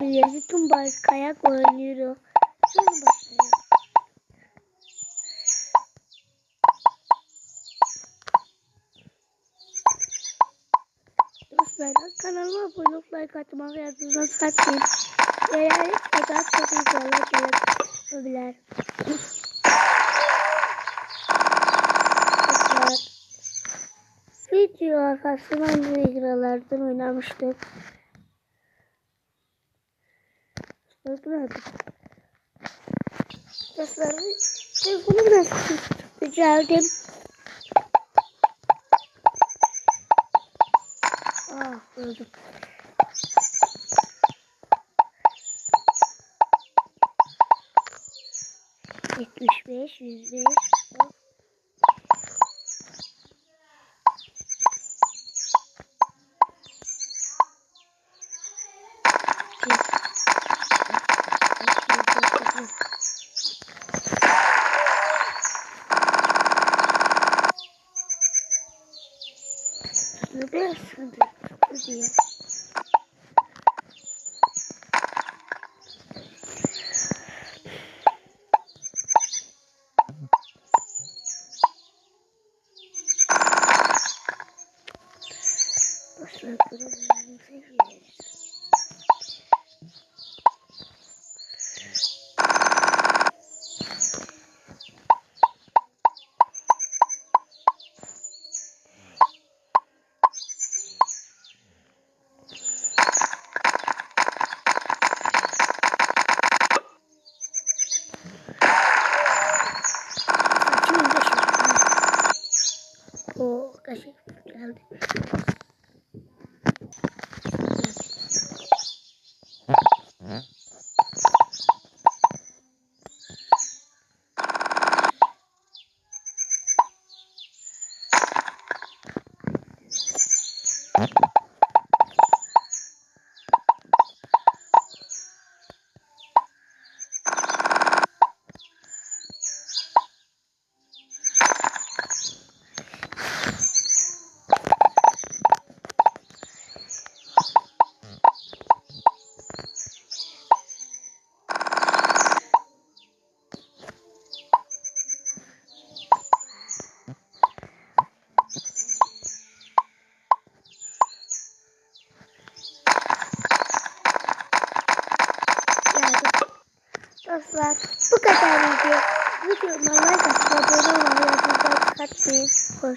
Tüm baş kayak oynuyor. Sonra başlıyor. Dostlar kanalıma abone olup like atmayı yardımcı katmayın. Eğer hiç kadar çok inşallah gelebilir. Dostlar video arkasından videolardan oynamıştık. Dostlar Dostlar telefonu biraz güzeldim. Ah öldüm. Yetmiş beş, yüz beş. Sıkıntı diye. Şu. O kaşık geldi. Dostlar bu kadar video. Videoma like atıp abone olmayı, katmayın.